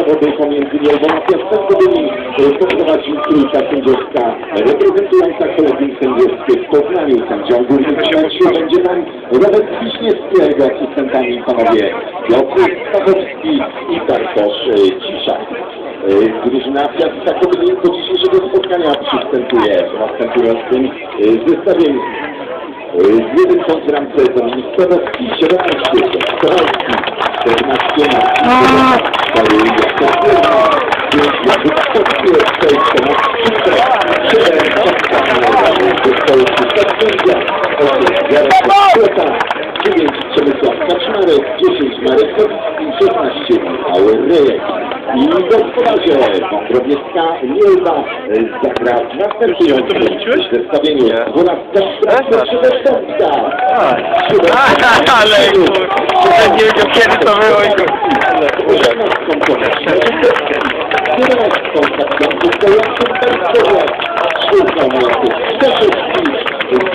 zawody pomiędzy Wielką a Piastowymi poprowadził trójka sędziowska reprezentująca kolegium sędziowskie w Poznaniu. Sędzią głównym w będzie pan Robert Wiśniewski, jego asystentami panowie Piotr Stachowski i Bartosz e, Ciszak. E, Drużyna Piasta Kobyli do dzisiejszego spotkania przystępuje w następującym e, zestawieniu. Z jednym kontrantem Dominik Stachowski, 17 Kowalski, 14 Marcin dziewięć Przemysław Kaczmarek, 10 Marek Kowicki, 16 Michał Ryjek. I gospodarze Wągrowiecka Mielba e, zagra w następującym zestawieniu 12 Straszna Przydesztowska. Ale kurwa, nie wiedział kiedy to było i Osiemnastką Koneczną, jedenastką Kapitanką Stojącą Państwowo, czwórką Jacek Staszewski,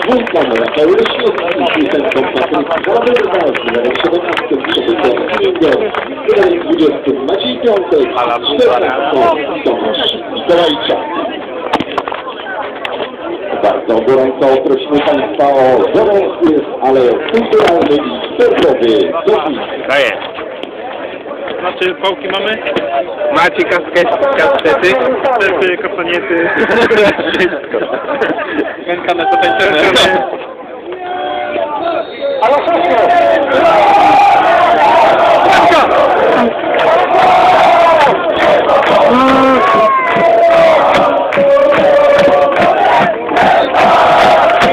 dwójką Rafał Leśniewski, piątką Patryk Zaberwa, z numerem 17 Przemysław Kingo, z numerem 20 Maciej Piątek, czternastką Tomasz Mikołajczak. Bardzo gorąco prosimy Państwa o gorący, ale kulturalny i sportowy doping. Daję. Znaczy pałki mamy? Macie kasket, kastety? Kasety, kaponiety. Wszystko. Wędka na to tańczymy. Ale wszystko!